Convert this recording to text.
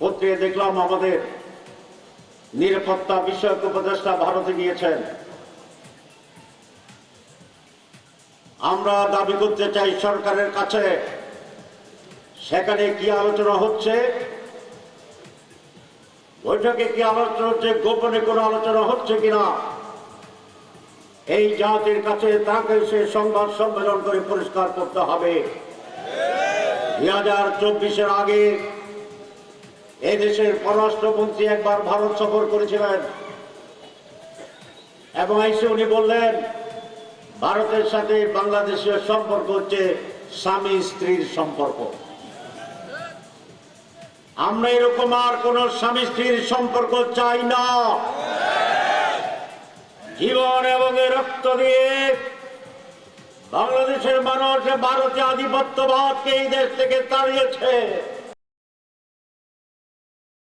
পত্রিকা দেখলাম আমাদের নিরাপত্তা বিষয়ক উপদেষ্টা ভারতে গিয়েছেন। আমরা দাবি করতে চাই সরকারের কাছে, সেখানে কি আলোচনা হচ্ছে? বৈঠকে কি আলোচনা হচ্ছে? গোপনে কোনো আলোচনা হচ্ছে কিনা? এই জাতির কাছে তাকে সে সংবাদ সম্মেলন করে পরিষ্কার করতে হবে। দুই হাজার চব্বিশের আগে এদেশের পররাষ্ট্রমন্ত্রী একবার ভারত সফর করেছিলেন। এবং এসে উনি বললেন, ভারতের সাথে বাংলাদেশের সম্পর্ক হচ্ছে স্বামী স্ত্রীর সম্পর্ক। আমরা এরকম আর কোন স্বামী স্ত্রীর সম্পর্ক চাই না। জীবন এবং রক্ত দিয়ে বাংলাদেশের মানুষ ভারতীয় আধিপত্যবাদকে এই দেশ থেকে তাড়িয়েছে।